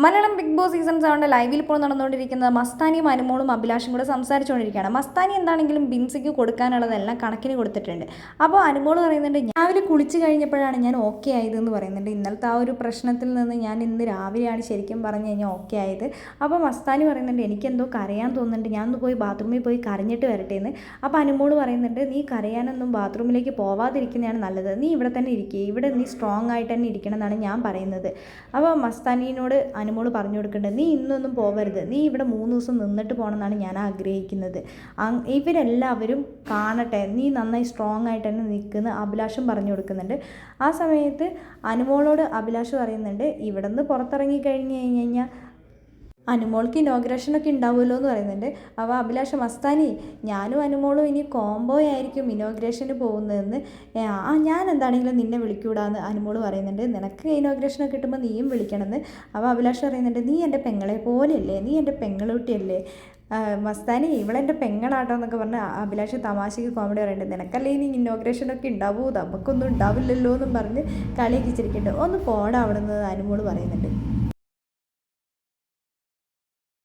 Malayalam big boss season സെവന്റെ ലൈവിൽ ഇപ്പോൾ നടന്നുകൊണ്ടിരിക്കുന്നത് മസ്താനിയും അനുമോളും അഭിലാഷും കൂടെ സംസാരിച്ചുകൊണ്ടിരിക്കുകയാണ്. മസ്താനി എന്താണെങ്കിലും ബിൻസിക്ക് കൊടുക്കാനുള്ളതെല്ലാം കണക്കിന് കൊടുത്തിട്ടുണ്ട്. അപ്പോൾ അനുമോൾ പറയുന്നുണ്ട് രാവിലെ കുളിച്ച് കഴിഞ്ഞപ്പോഴാണ് ഞാൻ ഓക്കെ എന്ന് പറയുന്നുണ്ട്. ഇന്നലത്തെ ആ ഒരു പ്രശ്നത്തിൽ നിന്ന് ഞാൻ ഇന്ന് രാവിലെയാണ് ശരിക്കും പറഞ്ഞു കഴിഞ്ഞാൽ ഓക്കെ ആയത്. അപ്പോൾ മസ്താനി പറയുന്നുണ്ട് എനിക്കെന്തോ കരയാൻ തോന്നുന്നുണ്ട്. ഞാൻ ഒന്ന് പോയി ബാത്റൂമിൽ പോയി കരഞ്ഞിട്ട് വരട്ടെ എന്ന് അപ്പോൾ അനുമോൾ പറയുന്നുണ്ട് നീ കരയാനൊന്നും ബാത്റൂമിലേക്ക് പോവാതിരിക്കുന്നതാണ് നല്ലത്. നീ ഇവിടെ തന്നെ ഇരിക്കുക ഇവിടെ നീ സ്ട്രോങ് ആയിട്ട് തന്നെ ഇരിക്കണം എന്നാണ് ഞാൻ പറയുന്നത്. അപ്പോൾ മസ്താനിയോട് അനുമോൾ പറഞ്ഞു കൊടുക്കേണ്ടത് നീ ഇന്നൊന്നും പോവരുത്. നീ ഇവിടെ മൂന്ന് ദിവസം നിന്നിട്ട് പോകണമെന്നാണ് ഞാൻ ആഗ്രഹിക്കുന്നത്. ഇവരെല്ലാവരും കാണട്ടെ. നീ നന്നായി സ്ട്രോങ് ആയിട്ട് തന്നെ നിൽക്കുന്ന അഭിലാഷം പറഞ്ഞു കൊടുക്കുന്നുണ്ട്. ആ സമയത്ത് അനുമോളോട് അഭിലാഷ് പറയുന്നുണ്ട് ഇവിടെ നിന്ന് പുറത്തിറങ്ങി കഴിഞ്ഞ് കഴിഞ്ഞ് കഴിഞ്ഞാൽ അനുമോൾക്ക് ഇനോഗ്രേഷനൊക്കെ ഉണ്ടാവുമല്ലോ എന്ന് പറയുന്നുണ്ട്. അപ്പോൾ അഭിലാഷ മസ്താനി ഞാനും അനുമോളും ഇനി കോംബോ ആയിരിക്കും ഇനോഗ്രേഷന് പോകുന്നതെന്ന്. ആ ഞാൻ എന്താണെങ്കിലും നിന്നെ വിളിക്കൂടാന്ന് അനുമോൾ പറയുന്നുണ്ട്. നിനക്ക് ഇനോഗ്രേഷനൊക്കെ കിട്ടുമ്പോൾ നീയും വിളിക്കണമെന്ന്. അപ്പോൾ അഭിലാഷ് പറയുന്നുണ്ട് നീ എന്റെ പെങ്ങളെ പോലെയല്ലേ? നീ എന്റെ പെങ്ങളുട്ടിയല്ലേ? മസ്താനി ഇവളെന്റെ പെങ്ങളാട്ടോ എന്നൊക്കെ പറഞ്ഞ് അഭിലാഷ് തമാശയ്ക്ക് കോമഡി പറയുന്നുണ്ട്. നിനക്കല്ലേ ഇനി ഇന്നോഗ്രേഷനൊക്കെ ഉണ്ടാവൂ നമുക്കൊന്നും ഉണ്ടാവില്ലല്ലോ എന്നും പറഞ്ഞ് കളിയൊക്കെ ചിരിക്കുന്നുണ്ട്. ഒന്ന് പോടാ അവിടെ നിന്ന് അനുമോൾ പറയുന്നുണ്ട്.